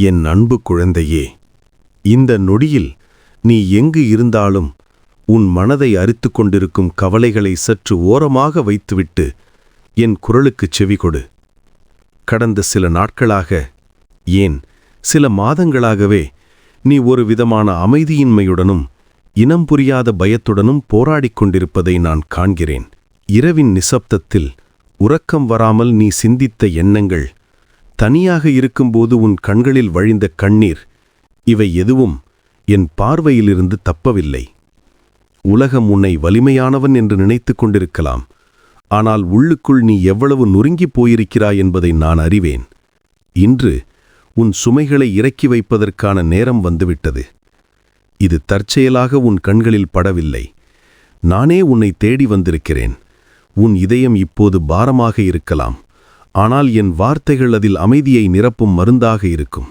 என் அன்பு குழந்தையே இந்த நொடியில் நீ எங்கு இருந்தாலும் உன் மனதை அரித்துக் கொண்டிருக்கும் கவலைகளை சற்று ஓரமாக வைத்துவிட்டு என் குரலுக்குச் செவிகொடு கடந்த சில நாட்களாக ஏன் சில மாதங்களாகவே நீ ஒரு விதமான அமைதியின்மையுடனும் இனம் புரியாத பயத்துடனும் போராடிக் கொண்டிருப்பதை நான் காண்கிறேன். இரவின் நிசப்தத்தில் உறக்கம் வராமல் நீ சிந்தித்த எண்ணங்கள் தனியாக இருக்கும்போது உன் கண்களில் வழிந்த கண்ணீர் இவை எதுவும் என் பார்வையிலிருந்து தப்பவில்லை. உலகம் உன்னை வலிமையானவன் என்று நினைத்துக் கொண்டிருக்கலாம். ஆனால் உள்ளுக்குள் நீ எவ்வளவு நொறுங்கிப் போயிருக்கிறாய் என்பதை நான் அறிவேன். இன்று உன் சுமைகளை இறக்கி வைப்பதற்கான நேரம் வந்துவிட்டது. இது தற்செயலாக உன் கண்களில் படவில்லை. நானே உன்னை தேடி வந்திருக்கிறேன். உன் இதயம் இப்போது பாரமாக இருக்கலாம். ஆனால் என் வார்த்தைகள் அதில் அமைதியை நிரப்பும் மருந்தாக இருக்கும்.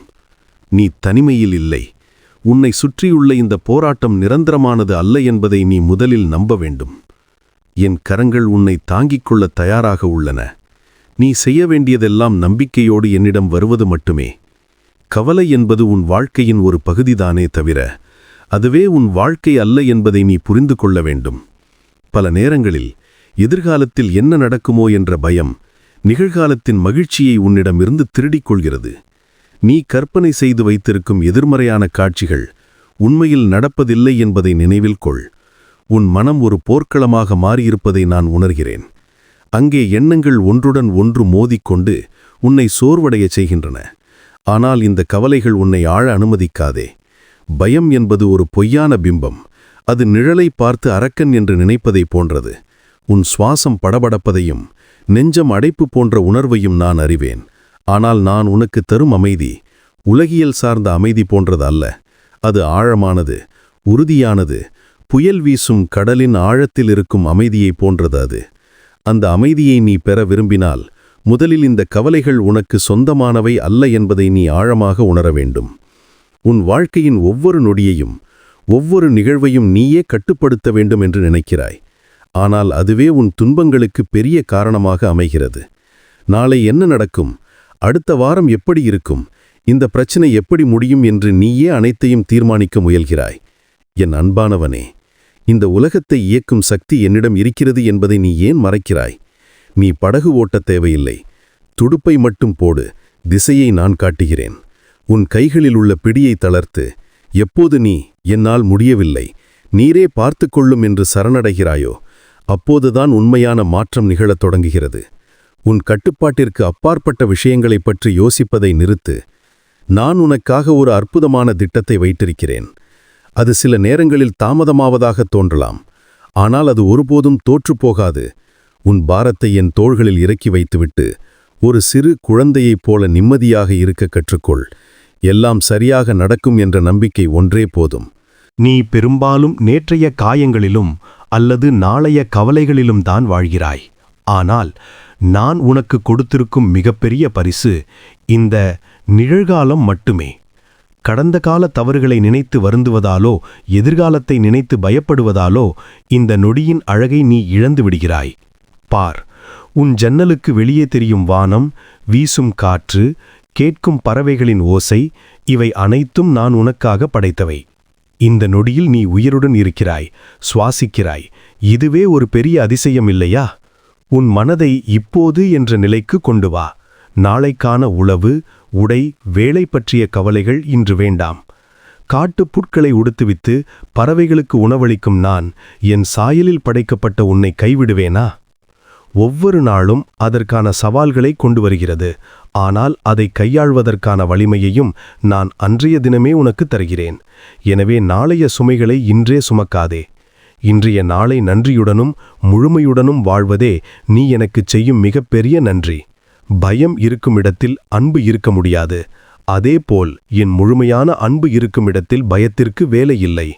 நீ தனிமையில் இல்லை. உன்னை சுற்றியுள்ள இந்த போராட்டம் நிரந்தரமானது அல்ல என்பதை நீ முதலில் நம்ப வேண்டும். என் கரங்கள் உன்னை தாங்கிக் கொள்ள தயாராக உள்ளன. நீ செய்ய வேண்டியதெல்லாம் நம்பிக்கையோடு என்னிடம் வருவது மட்டுமே. கவலை என்பது உன் வாழ்க்கையின் ஒரு பகுதிதானே தவிர அதுவே உன் வாழ்க்கை அல்ல என்பதை நீ புரிந்து கொள்ள வேண்டும். பல நேரங்களில் எதிர்காலத்தில் என்ன நடக்குமோ என்ற பயம் நிகழ்காலத்தின் மகிழ்ச்சியை உன்னிடமிருந்து திருடிக் கொள்கிறது நீ கற்பனை செய்து வைத்திருக்கும் எதிர்மறையான காட்சிகள் உண்மையில் நடப்பதில்லை என்பதை நினைவில் கொள். உன் மனம் ஒரு போர்க்களமாக மாறியிருப்பதை நான் உணர்கிறேன். அங்கே எண்ணங்கள் ஒன்றுடன் ஒன்று மோதிக்கொண்டு உன்னை சோர்வடையச் செய்கின்றன. ஆனால் இந்த கவலைகள் உன்னை ஆழ அனுமதிக்காதே. பயம் என்பது ஒரு பொய்யான பிம்பம். அது நிழலை பார்த்து அரக்கன் என்று நினைப்பதைப் போன்றது. உன் சுவாசம் படபடப்பதையும் நெஞ்சம் அடைப்பு போன்ற உணர்வையும் நான் அறிவேன். ஆனால் நான் உனக்கு தரும் அமைதி உலகியல் சார்ந்த அமைதி போன்றது அல்ல. அது ஆழமானது உறுதியானது புயல் வீசும் கடலின் ஆழத்தில் இருக்கும் அமைதியைப் போன்றது அது. அந்த அமைதியை நீ பெற விரும்பினால் முதலில் இந்த கவலைகள் உனக்கு சொந்தமானவை அல்ல என்பதை நீ ஆழமாக உணர வேண்டும். உன் வாழ்க்கையின் ஒவ்வொரு நொடியையும் ஒவ்வொரு நிகழ்வையும் நீயே கட்டுப்படுத்த வேண்டும் என்று நினைக்கிறாய். ஆனால் அதுவே உன் துன்பங்களுக்கு பெரிய காரணமாக அமைகிறது. நாளை என்ன நடக்கும்? அடுத்த வாரம் எப்படி இருக்கும்? இந்த பிரச்சனை எப்படி முடியும் என்று நீயே அனைத்தையும் தீர்மானிக்க முயல்கிறாய். என் அன்பானவனே இந்த உலகத்தை இயக்கும் சக்தி என்னிடம் இருக்கிறது என்பதை நீ ஏன் மறைக்கிறாய்? நீ படகு ஓட்டத் தேவையில்லை. துடுப்பை மட்டும் போடு. திசையை நான் காட்டுகிறேன். உன் கைகளில் உள்ள பிடியை தளர்த்து. எப்போது நீ என்னால் முடியவில்லை. நீரே பார்த்து கொள்ளும் என்று சரணடைகிறாயோ? அப்போதுதான் உண்மையான மாற்றம் நிகழத் தொடங்குகிறது. உன் கட்டுப்பாட்டிற்கு அப்பாற்பட்ட விஷயங்களைப் பற்றி யோசிப்பதை நிறுத்து நான் உனக்காக ஒரு அற்புதமான திட்டத்தை வைத்திருக்கிறேன். அது சில நேரங்களில் தாமதமாவதாக தோன்றலாம் ஆனால் அது ஒருபோதும் தோற்றுப்போகாது உன் பாரத்தை என் தோள்களில் இறக்கி வைத்துவிட்டு ஒரு சிறு குழந்தையைப் போல நிம்மதியாக இருக்க கற்றுக்கொள். எல்லாம் சரியாக நடக்கும் என்ற நம்பிக்கை ஒன்றே போதும். நீ பெரும்பாலும் நேற்றைய காயங்களிலும் அல்லது நாளைய கவலைகளிலும் தான் வாழ்கிறாய். ஆனால் நான் உனக்கு கொடுத்திருக்கும் மிகப்பெரிய பரிசு இந்த நிழல்காலம் மட்டுமே. கடந்த கால தவறுகளை நினைத்து வருந்துவதாலோ எதிர்காலத்தை நினைத்து பயப்படுவதாலோ இந்த நொடியின் அழகை நீ இழந்து விடுகிறாய். பார் உன் ஜன்னலுக்கு வெளியே தெரியும் வானம் வீசும் காற்று கேட்கும் பறவைகளின் ஓசை இவை அனைத்தும் நான் உனக்காக படைத்தவை. இந்த நொடியில் நீ உயிருடன் இருக்கிறாய் சுவாசிக்கிறாய். இதுவே ஒரு பெரிய அதிசயம் இல்லையா? உன் மனதை இப்போது என்ற நிலைக்கு கொண்டு வா. நாளைக்கான உளவு உடை வேலை பற்றிய கவலைகள் இன்று வேண்டாம். காட்டு புட்களை உடுத்துவித்து பறவைகளுக்கு உணவளிக்கும் நான் என் சாயலில் படைக்கப்பட்ட உன்னை கைவிடுவேனா? ஒவ்வொரு நாளும் அதற்கான சவால்களை கொண்டு வருகிறது. ஆனால் அதை கையாள்வதற்கான வலிமையையும் நான் அன்றைய தினமே உனக்கு தருகிறேன். எனவே நாளைய சுமைகளை இன்றே சுமக்காதே. இன்றைய நாளை நன்றியுடனும் முழுமையுடனும் வாழ்வதே நீ எனக்குச் செய்யும் மிகப்பெரிய நன்றி. பயம் இருக்கும் இடத்தில் அன்பு இருக்க முடியாது. அதேபோல் என் முழுமையான அன்பு இருக்கும் இடத்தில் பயத்திற்கு வேலையில்லை.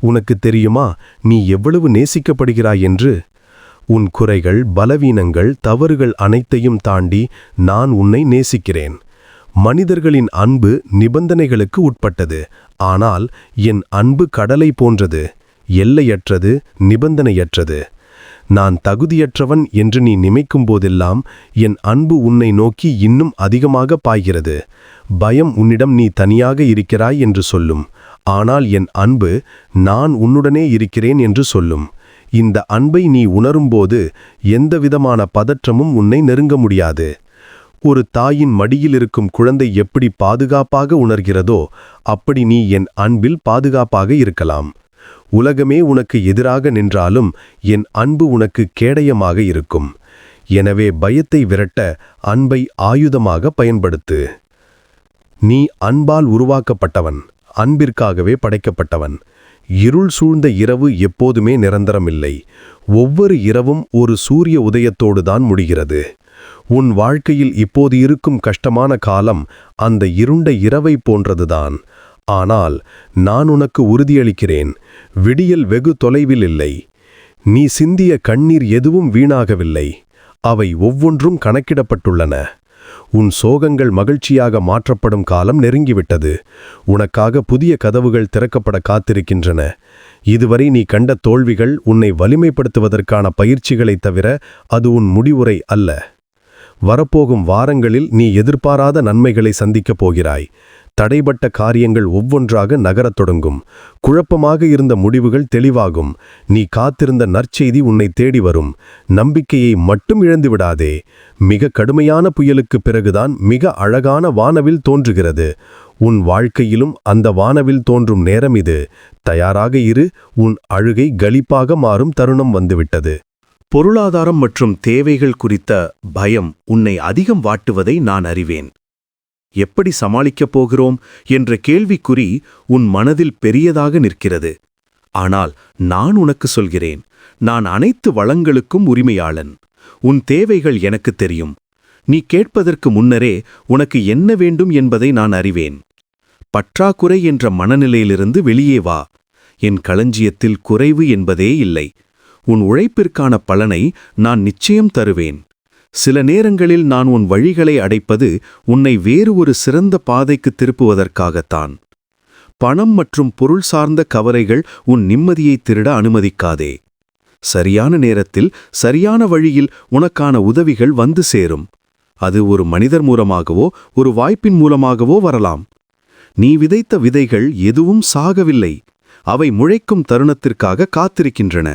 உனக்கு தெரியுமா நீ எவ்வளவு நேசிக்கப்படுகிறாய் என்று? உன் குறைகள் பலவீனங்கள் தவறுகள் அனைத்தையும் தாண்டி நான் உன்னை நேசிக்கிறேன். மனிதர்களின் அன்பு நிபந்தனைகளுக்கு உட்பட்டது ஆனால் என் அன்பு கடலை போன்றது எல்லையற்றது நிபந்தனையற்றது. நான் தகுதியற்றவன் என்று நீ நினைக்கும் போதெல்லாம் என் அன்பு உன்னை நோக்கி இன்னும் அதிகமாக பாய்கிறது. பயம் உன்னிடம் நீ தனியாக இருக்கிறாய் என்று சொல்லும் ஆனால் என் அன்பு நான் உன்னுடனே இருக்கிறேன் என்று சொல்லும். இந்த அன்பை நீ உணரும்போது எந்தவிதமான பதற்றமும் உன்னை நெருங்க முடியாது. ஒரு தாயின் மடியில் இருக்கும் குழந்தை எப்படி பாதுகாப்பாக உணர்கிறதோ அப்படி நீ என் அன்பில் பாதுகாப்பாக இருக்கலாம். உலகமே உனக்கு எதிராக நின்றாலும் என் அன்பு உனக்கு கேடயமாக இருக்கும். எனவே பயத்தை விரட்ட அன்பை ஆயுதமாக பயன்படுத்து. நீ அன்பால் உருவாக்கப்பட்டவன் அன்பிற்காகவே படைக்கப்பட்டவன். இருள் சூழ்ந்த இரவு எப்போதுமே நிரந்தரமில்லை. ஒவ்வொரு இரவும் ஒரு சூரிய உதயத்தோடு தான் முடிகிறது. உன் வாழ்க்கையில் இப்போது இருக்கும் கஷ்டமான காலம் அந்த இருண்ட இரவை போன்றதுதான். ஆனால் நான் உனக்கு உறுதியளிக்கிறேன் விடியல் வெகு தொலைவில் இல்லை. நீ சிந்திய கண்ணீர் எதுவும் வீணாகவில்லை. அவை ஒவ்வொன்றும் கணக்கிடப்பட்டுள்ளன. உன் சோகங்கள் மகிழ்ச்சியாக மாற்றப்படும் காலம் நெருங்கிவிட்டது. உனக்காக புதிய கதவுகள் திறக்கப்பட காத்திருக்கின்றன. இதுவரை நீ கண்ட தோல்விகள் உன்னை வலிமைப்படுத்துவதற்கான பயிற்சிகளைத் தவிர அது உன் முடிவுரை அல்ல. வரப்போகும் வாரங்களில் நீ எதிர்பாராத நன்மைகளை சந்திக்கப் போகிறாய். தடைபட்ட காரியங்கள் ஒவ்வொன்றாக நகரத் தொடங்கும். குழப்பமாக இருந்த முடிவுகள் தெளிவாகும். நீ காத்திருந்த நற்செய்தி உன்னை தேடி வரும். நம்பிக்கையை மட்டும் இழந்து விடாதே. மிக கடுமையான புயலுக்கு பிறகுதான் மிக அழகான வானவில் தோன்றுகிறது. உன் வாழ்க்கையிலும் அந்த வானவில் தோன்றும் நேரம் இது. தயாராக இரு. உன் அழுகை கலிப்பாக மாறும் தருணம் வந்துவிட்டது. பொருளாதாரம் மற்றும் தேவைகள் குறித்த பயம் உன்னை அதிகம் வாட்டுவதை நான் அறிவேன். எப்படி சமாளிக்கப் போகிறோம் என்ற கேள்விக்குறி உன் மனதில் பெரியதாக நிற்கிறது. ஆனால் நான் உனக்கு சொல்கிறேன் நான் அனைத்து வளங்களுக்கும் உரிமையாளன். உன் தேவைகள் எனக்கு தெரியும். நீ கேட்பதற்கு முன்னரே உனக்கு என்ன வேண்டும் என்பதை நான் அறிவேன். பற்றாக்குறை என்ற மனநிலையிலிருந்து வெளியே வா. என் களஞ்சியத்தில் குறைவு என்பதே இல்லை. உன் உழைப்பிற்கான பலனை நான் நிச்சயம் தருவேன். சில நேரங்களில் நான் உன் வழிகளை அடைப்பது உன்னை வேறு ஒரு சிறந்த பாதைக்கு திருப்புவதற்காகத்தான். பணம் மற்றும் பொருள் சார்ந்த கவலைகள் உன் நிம்மதியை திருட அனுமதிக்காதே. சரியான நேரத்தில் சரியான வழியில் உனக்கான உதவிகள் வந்து சேரும். அது ஒரு மனிதர் மூலமாகவோ ஒரு வாய்ப்பின் மூலமாகவோ வரலாம். நீ விதைத்த விதைகள் எதுவும் சாகவில்லை. அவை முளைக்கும் தருணத்திற்காக காத்திருக்கின்றன.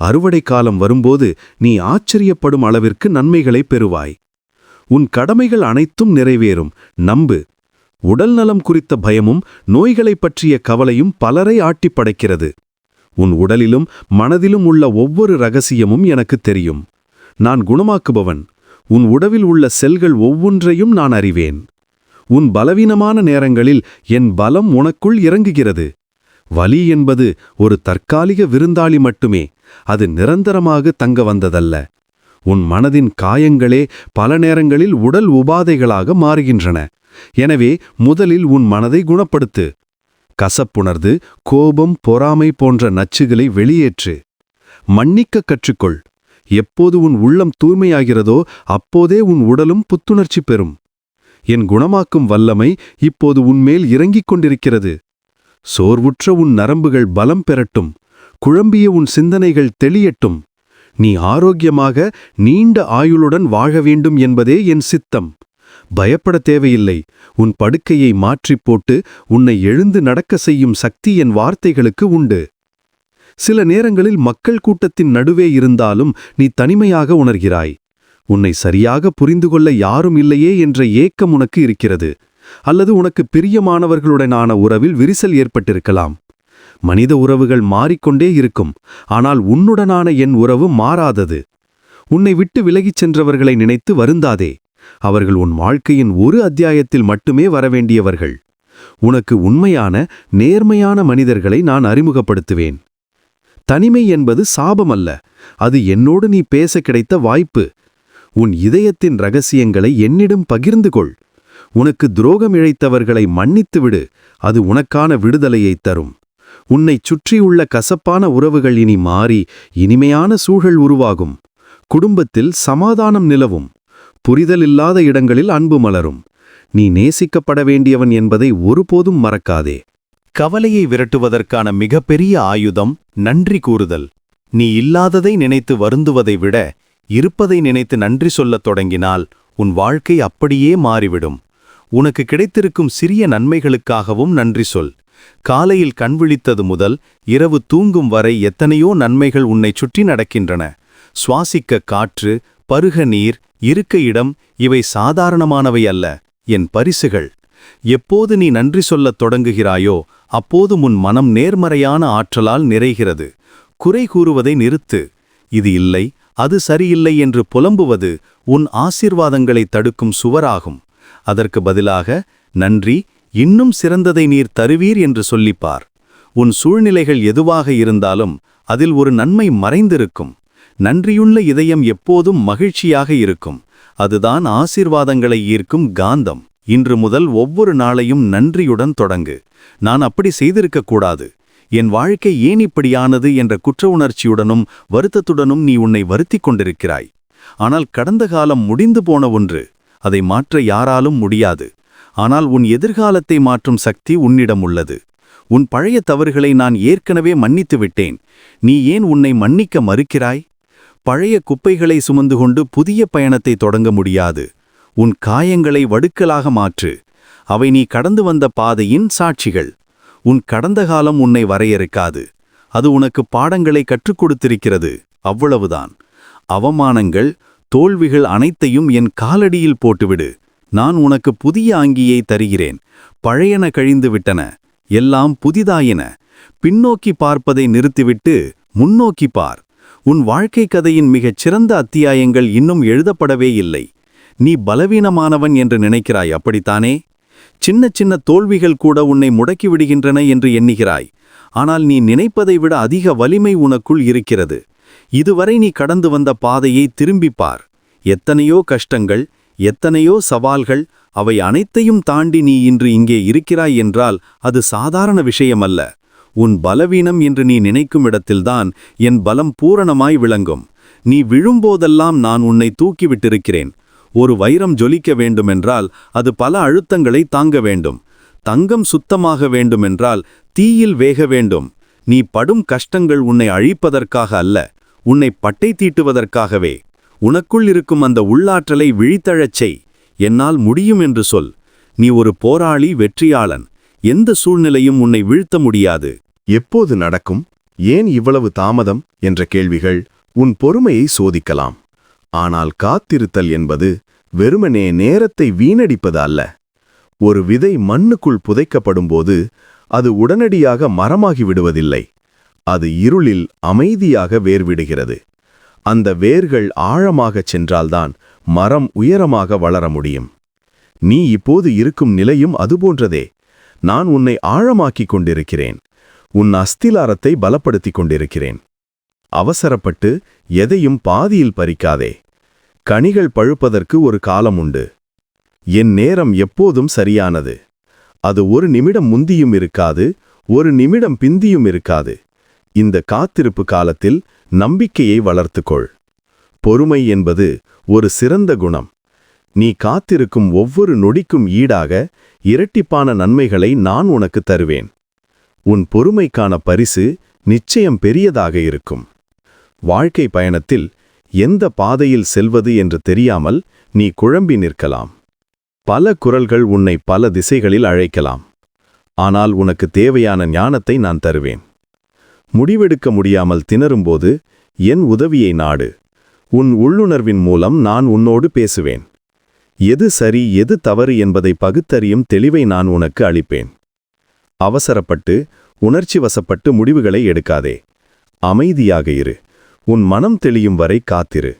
அறுவடை காலம் வரும்போது நீ ஆச்சரியப்படும் அளவிற்கு நன்மைகளை பெறுவாய். உன் கடமைகள் அனைத்தும் நிறைவேறும். நம்பு. உடல் நலம் குறித்த பயமும் நோய்களைப் பற்றிய கவலையும் பலரை ஆட்டிப் படைக்கிறது. உன் உடலிலும் மனதிலும் உள்ள ஒவ்வொரு ரகசியமும் எனக்கு தெரியும். நான் குணமாக்குபவன். உன் உடவில் உள்ள செல்கள் ஒவ்வொன்றையும் நான் அறிவேன். உன் பலவீனமான நேரங்களில் என் பலம் உனக்குள் இறங்குகிறது. வலி என்பது ஒரு தற்காலிக விருந்தாளி மட்டுமே. அது நிரந்தரமாக தங்க வந்ததல்ல. உன் மனதின் காயங்களே பல நேரங்களில் உடல் உபாதைகளாக மாறுகின்றன. எனவே முதலில் உன் மனதை குணப்படுத்து. கசப்புணர்ந்து கோபம் பொறாமை போன்ற நச்சுகளை வெளியேற்று. மன்னிக்க கற்றுக்கொள். எப்போது உன் உள்ளம் தூய்மையாகிறதோ அப்போதே உன் உடலும் புத்துணர்ச்சி பெறும். என் குணமாக்கும் வல்லமை இப்போது உன்மேல் இறங்கிக் கொண்டிருக்கிறது. சோர்வுற்ற உன் நரம்புகள் பலம் பெறட்டும். குழம்பிய உன் சிந்தனைகள் தெளியட்டும். நீ ஆரோக்கியமாக நீண்ட ஆயுளுடன் வாழ வேண்டும் என்பதே என் சித்தம். பயப்பட தேவையில்லை. உன் படுக்கையை மாற்றிப் போட்டு உன்னை எழுந்து நடக்க செய்யும் சக்தி என் வார்த்தைகளுக்கு உண்டு. சில நேரங்களில் மக்கள் கூட்டத்தின் நடுவே இருந்தாலும் நீ தனிமையாக உணர்கிறாய். உன்னை சரியாக புரிந்து கொள்ள யாரும் இல்லையே என்ற ஏக்கம் உனக்கு இருக்கிறது. அல்லது உனக்கு பிரியமானவர்களுடனான உறவில் விரிசல் ஏற்பட்டிருக்கலாம். மனித உறவுகள் மாறிக்கொண்டே இருக்கும். ஆனால் உன்னுடனான என் உறவு மாறாதது. உன்னை விட்டு விலகிச் சென்றவர்களை நினைத்து வருந்தாதே. அவர்கள் உன் வாழ்க்கையின் ஒரு அத்தியாயத்தில் மட்டுமே வரவேண்டியவர்கள். உனக்கு உண்மையான நேர்மையான மனிதர்களை நான் அறிமுகப்படுத்துவேன். தனிமை என்பது சாபமல்ல. அது என்னோடு நீ பேச கிடைத்த வாய்ப்பு. உன் இதயத்தின் ரகசியங்களை என்னிடம் பகிர்ந்து கொள். உனக்கு துரோகம் இழைத்தவர்களை மன்னித்துவிடு அது உனக்கான விடுதலையைத் தரும். உன்னைச் சுற்றியுள்ள கசப்பான உறவுகள் இனி மாறி இனிமையான சூழல் உருவாகும். குடும்பத்தில் சமாதானம் நிலவும். புரிதல் இல்லாத இடங்களில் அன்பு மலரும். நீ நேசிக்கப்பட வேண்டியவன் என்பதை ஒருபோதும் மறக்காதே. கவலையை விரட்டுவதற்கான மிகப்பெரிய ஆயுதம் நன்றி கூறுதல். நீ இல்லாததை நினைத்து வருந்துவதை விட இருப்பதை நினைத்து நன்றி சொல்லத் தொடங்கினால் உன் வாழ்க்கை அப்படியே மாறிவிடும். உனக்கு கிடைத்திருக்கும் சிறிய நன்மைகளுக்காகவும் நன்றி சொல். காலையில் கண் விழித்தது முதல் இரவு தூங்கும் வரை எத்தனையோ நன்மைகள் உன்னை சுற்றி நடக்கின்றன. சுவாசிக்க காற்று பருக நீர் இருக்க இடம் இவை சாதாரணமானவை அல்ல. என் பரிசுகள் எப்போது நீ நன்றி சொல்லத் தொடங்குகிறாயோ அப்போது உன் மனம் நேர்மறையான ஆற்றலால் நிறைகிறது. குறை கூறுவதை நிறுத்து. இது இல்லை அது சரியில்லை என்று புலம்புவது உன் ஆசீர்வாதங்களை தடுக்கும் சுவராகும். அதற்கு பதிலாக நன்றி இன்னும் சிறந்ததை நீர் தருவீர் என்று சொல்லிப்பார். உன் சூழ்நிலைகள் எதுவாக இருந்தாலும் அதில் ஒரு நன்மை மறைந்திருக்கும். நன்றியுள்ள இதயம் எப்போதும் மகிழ்ச்சியாக இருக்கும். அதுதான் ஆசீர்வாதங்களை ஈர்க்கும் காந்தம். இன்று முதல் ஒவ்வொரு நாளையும் நன்றியுடன் தொடங்கு. நான் அப்படி செய்திருக்கக்கூடாது என் வாழ்க்கை ஏன் இப்படியானது என்ற குற்ற உணர்ச்சியுடனும் வருத்தத்துடனும் நீ உன்னை வருத்தி கொண்டிருக்கிறாய். ஆனால் கடந்த காலம் முடிந்து போன ஒன்று. அதை மாற்ற யாராலும் முடியாது. ஆனால் உன் எதிர்காலத்தை மாற்றும் சக்தி உன்னிடம் உள்ளது உன் பழைய தவறுகளை நான் ஏற்கனவே மன்னித்து விட்டேன் நீ ஏன் உன்னை மன்னிக்க மறுக்கிறாய்? பழைய குப்பைகளை சுமந்து கொண்டு புதிய பயணத்தை தொடங்க முடியாது. உன் காயங்களை வடுக்கலாக மாற்று. அவை நீ கடந்து வந்த பாதையின் சாட்சிகள். உன் கடந்த காலம் உன்னை வரையறுக்காது. அது உனக்கு பாடங்களை கற்றுக் கொடுத்திருக்கிறது. அவ்வளவுதான். அவமானங்கள் தோல்விகள் அனைத்தையும் என் காலடியில் போட்டுவிடு. நான் உனக்கு புதிய அங்கியை தருகிறேன். பழையன கழிந்து விட்டன எல்லாம் புதிதாயின. பின்னோக்கி பார்ப்பதை நிறுத்திவிட்டு முன்னோக்கி பார். உன் வாழ்க்கை கதையின் மிகச் சிறந்த அத்தியாயங்கள் இன்னும் எழுதப்படவே இல்லை. நீ பலவீனமானவன் என்று நினைக்கிறாய் அப்படித்தானே? சின்ன சின்ன தோல்விகள் கூட உன்னை முடக்கி விடுகின்றன என்று எண்ணுகிறாய். ஆனால் நீ நினைப்பதை விட அதிக வலிமை உனக்குள் இருக்கிறது. இதுவரை நீ கடந்து வந்த பாதையை திரும்பிப் பார். எத்தனையோ கஷ்டங்கள் எத்தனையோ சவால்கள் அவை அனைத்தையும் தாண்டி நீ இன்று இங்கே இருக்கிறாய் என்றால் அது சாதாரண விஷயமல்ல. உன் பலவீனம் என்று நீ நினைக்கும் இடத்தில்தான் என் பலம் பூரணமாய் விளங்கும். நீ விழும்போதெல்லாம் நான் உன்னை தூக்கிவிட்டிருக்கிறேன். ஒரு வைரம் ஜொலிக்க வேண்டுமென்றால் அது பல அழுத்தங்களை தாங்க வேண்டும். தங்கம் சுத்தமாக வேண்டுமென்றால் தீயில் வேக வேண்டும். நீ படும் கஷ்டங்கள் உன்னை அழிப்பதற்காக அல்ல உன்னை பட்டை தீட்டுவதற்காகவே. உனக்குள் இருக்கும் அந்த உள்ளாற்றலை விழித்தழச் செய். என்னால் முடியும் என்று சொல். நீ ஒரு போராளி வெற்றியாளன். எந்த சூழ்நிலையும் உன்னை வீழ்த்த முடியாது. எப்போது நடக்கும்? ஏன் இவ்வளவு தாமதம்? என்ற கேள்விகள் உன் பொறுமையை சோதிக்கலாம். ஆனால் காத்திருத்தல் என்பது வெறுமனே நேரத்தை வீணடிப்பது அல்ல. ஒரு விதை மண்ணுக்குள் புதைக்கப்படும்போது அது உடனடியாக மரமாகி விடுவதில்லை. அது இருளில் அமைதியாக வேர்விடுகிறது. அந்த வேர்கள் ஆழமாகச் சென்றால்தான் மரம் உயரமாக வளர முடியும். நீ இப்போது இருக்கும் நிலையும் அதுபோன்றதே. நான் உன்னை ஆழமாக்கிக் கொண்டிருக்கிறேன். உன் அஸ்திலாரத்தை பலப்படுத்திக் கொண்டிருக்கிறேன். அவசரப்பட்டு எதையும் பாதியில் பறிக்காதே. கனிகள் பழுப்பதற்கு ஒரு காலம் உண்டு. என் நேரம் எப்போதும் சரியானது. அது ஒரு நிமிடம் முந்தியும் இருக்காது ஒரு நிமிடம் பிந்தியும் இருக்காது. இந்த காத்திருப்பு காலத்தில் நம்பிக்கையை வளர்த்துக்கொள். பொறுமை என்பது ஒரு சிறந்த குணம். நீ காத்திருக்கும் ஒவ்வொரு நொடிக்கும் ஈடாக இரட்டிப்பான நன்மைகளை நான் உனக்கு தருவேன். உன் பொறுமைக்கான பரிசு நிச்சயம் பெரியதாக இருக்கும். வாழ்க்கை பயணத்தில் எந்த பாதையில் செல்வது என்று தெரியாமல் நீ குழம்பி நிற்கலாம். பல குரல்கள் உன்னை பல திசைகளில் அழைக்கலாம். ஆனால் உனக்கு தேவையான ஞானத்தை நான் தருவேன். முடிவெடுக்க முடியாமல் திணறும்போது என் உதவியை நாடு. உன் உள்ளுணர்வின் மூலம் நான் உன்னோடு பேசுவேன். எது சரி எது தவறு என்பதை பகுத்தறியும் தெளிவை நான் உனக்கு அளிப்பேன். அவசரப்பட்டு உணர்ச்சி வசப்பட்டு முடிவுகளை எடுக்காதே. அமைதியாக இரு. உன் மனம் தெளியும் வரை காத்திரு.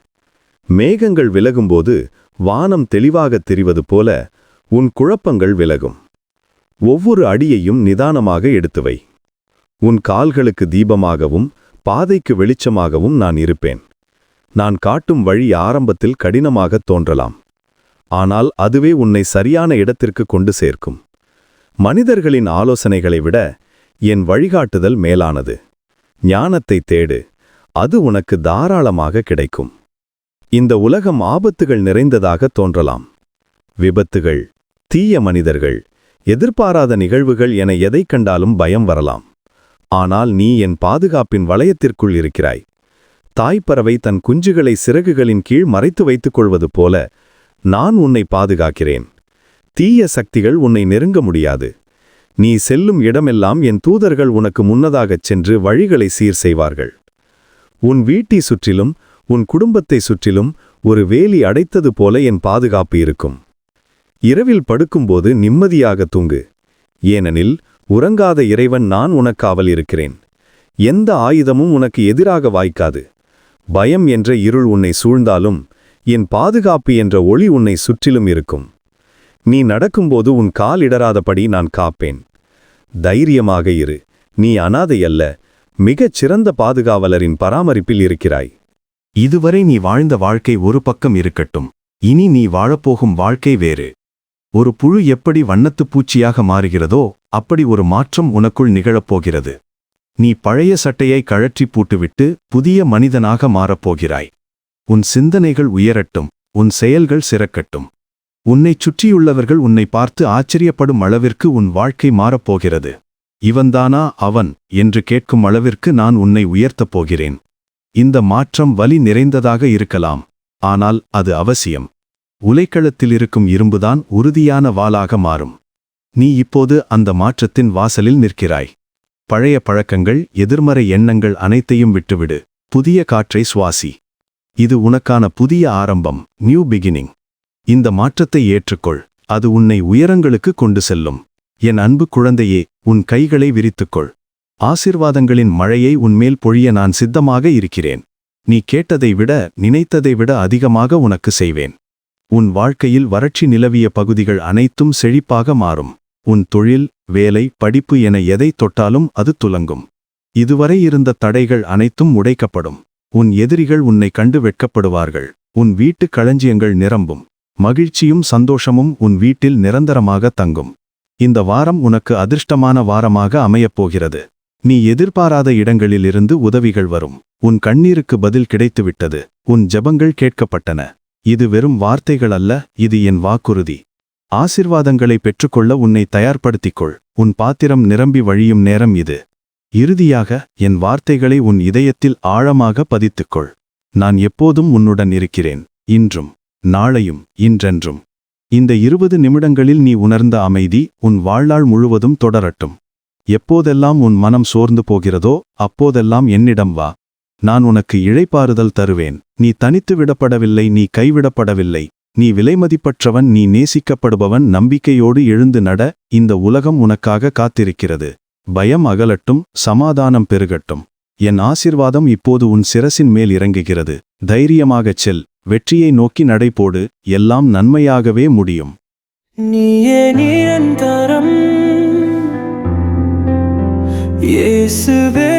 மேகங்கள் விலகும்போது வானம் தெளிவாகத் தெரிவது போல உன் குழப்பங்கள் விலகும். ஒவ்வொரு அடியையும் நிதானமாக எடுத்துவை. உன் கால்களுக்கு தீபமாகவும் பாதைக்கு வெளிச்சமாகவும் நான் இருப்பேன். நான் காட்டும் வழி ஆரம்பத்தில் கடினமாகத் தோன்றலாம். ஆனால் அதுவே உன்னை சரியான இடத்திற்கு கொண்டு சேர்க்கும். மனிதர்களின் ஆலோசனைகளை விட என் வழிகாட்டுதல் மேலானது. ஞானத்தை தேடு அது உனக்கு தாராளமாக கிடைக்கும். இந்த உலகம் ஆபத்துகள் நிறைந்ததாக தோன்றலாம். விபத்துகள் தீய மனிதர்கள் எதிர்பாராத நிகழ்வுகள் என எதைக் கண்டாலும் பயம் வரலாம். ஆனால் நீ என் பாதுகாப்பின் வளையத்திற்குள் இருக்கிறாய். தாய்ப்பறவை தன் குஞ்சுகளை சிறகுகளின் கீழ் மறைத்து வைத்துக் கொள்வது போல நான் உன்னை பாதுகாக்கிறேன். தீய சக்திகள் உன்னை நெருங்க முடியாது. நீ செல்லும் இடமெல்லாம் என் தூதர்கள் உனக்கு முன்னதாகச் சென்று வழிகளை சீர் செய்வார்கள். உன் வீட்டை சுற்றிலும் உன் குடும்பத்தை சுற்றிலும் ஒரு வேலி அடைத்தது போல என் பாதுகாப்பு இருக்கும். இரவில் படுக்கும்போது நிம்மதியாக தூங்கு. ஏனெனில் உறங்காத இறைவன் நான் உனக்காவல் இருக்கிறேன். எந்த ஆயுதமும் உனக்கு எதிராக வாய்க்காது. பயம் என்ற இருள் உன்னை சூழ்ந்தாலும் என் பாதுகாப்பு என்ற ஒளி உன்னை சுற்றிலும் இருக்கும். நீ நடக்கும்போது உன் கால் இடராதபடி நான் காப்பேன். தைரியமாக இரு. நீ அனாதையல்ல மிகச் சிறந்த பாதுகாவலரின் பராமரிப்பில் இருக்கிறாய். இதுவரை நீ வாழ்ந்த வாழ்க்கை ஒரு பக்கம் இருக்கட்டும். இனி நீ வாழப்போகும் வாழ்க்கை வேறு. ஒரு புழு எப்படி வண்ணத்துப் பூச்சியாக மாறுகிறதோ அப்படி ஒரு மாற்றம் உனக்குள் நிகழப்போகிறது. நீ பழைய சட்டையை கழற்றி பூட்டுவிட்டு புதிய மனிதனாக மாறப்போகிறாய். உன் சிந்தனைகள் உயரட்டும் உன் செயல்கள் சிறக்கட்டும். உன்னைச் சுற்றியுள்ளவர்கள் உன்னை பார்த்து ஆச்சரியப்படும் அளவிற்கு உன் வாழ்க்கை மாறப்போகிறது. இவன்தானா அவன் என்று கேட்கும் அளவிற்கு நான் உன்னை உயர்த்தப் போகிறேன். இந்த மாற்றம் வலி நிறைந்ததாக இருக்கலாம் ஆனால் அது அவசியம். உலைக்களத்தில் இருக்கும் இரும்புதான் உறுதியான வாளாக மாறும். நீ இப்போது அந்த மாற்றத்தின் வாசலில் நிற்கிறாய். பழைய பழக்கங்கள் எதிர்மறை எண்ணங்கள் அனைத்தையும் விட்டுவிடு. புதிய காற்றை சுவாசி. இது உனக்கான புதிய ஆரம்பம் நியூ பிகினிங் இந்த மாற்றத்தை ஏற்றுக்கொள். அது உன்னை உயரங்களுக்கு கொண்டு செல்லும். என் அன்பு குழந்தையே உன் கைகளை விரித்துக்கொள். ஆசிர்வாதங்களின் மழையை உன்மேல் பொழிய நான் சித்தமாக இருக்கிறேன். நீ கேட்டதை விட நினைத்ததை விட அதிகமாக உனக்கு செய்வேன். உன் வாழ்க்கையில் வறட்சி நிலவிய பகுதிகள் அனைத்தும் செழிப்பாக மாறும். உன் தொழில் வேலை படிப்பு என எதை தொட்டாலும் அது துலங்கும். இதுவரை இருந்த தடைகள் அனைத்தும் உடைக்கப்படும். உன் எதிரிகள் உன்னை கண்டு வெட்கப்படுவார்கள். உன் வீட்டு களஞ்சியங்கள் நிரம்பும். மகிழ்ச்சியும் சந்தோஷமும் உன் வீட்டில் நிரந்தரமாக தங்கும். இந்த வாரம் உனக்கு அதிர்ஷ்டமான வாரமாக அமையப் போகிறது. நீ எதிர்பாராத இடங்களிலிருந்து உதவிகள் வரும். உன் கண்ணீருக்கு பதில் கிடைத்துவிட்டது. உன் ஜெபங்கள் கேட்கப்பட்டன. இது வெறும் வார்த்தைகள் அல்ல இது என் வாக்குறுதி. ஆசிர்வாதங்களை பெற்றுக்கொள்ள உன்னை தயார்படுத்திக்கொள். உன் பாத்திரம் நிரம்பி வழியும் நேரம் இது. இறுதியாக என் வார்த்தைகளை உன் இதயத்தில் ஆழமாக பதித்துக்கொள். நான் எப்போதும் உன்னுடன் இருக்கிறேன். இன்றும் நாளையும் இன்றென்றும். இந்த இருபது நிமிடங்களில் நீ உணர்ந்த அமைதி உன் வாழ்நாள் முழுவதும் தொடரட்டும். எப்போதெல்லாம் உன் மனம் சோர்ந்து போகிறதோ அப்போதெல்லாம் என்னிடம் வா. நான் உனக்கு இழைப்பாறுதல் தருவேன். நீ தனித்து விடப்படவில்லை நீ கைவிடப்படவில்லை. நீ விலைமதிப்பற்றவன் நீ நேசிக்கப்படுபவன் நம்பிக்கையோடு எழுந்து நட இந்த உலகம் உனக்காக காத்திருக்கிறது. பயம் அகலட்டும் சமாதானம் பெருகட்டும். என் ஆசிர்வாதம் இப்போது உன் சிரசின் மேல் இறங்குகிறது. தைரியமாகச் செல் வெற்றியை நோக்கி நடைபோடு எல்லாம் நன்மையாகவே முடியும். நீயே நிரந்தரம். இயேசுவே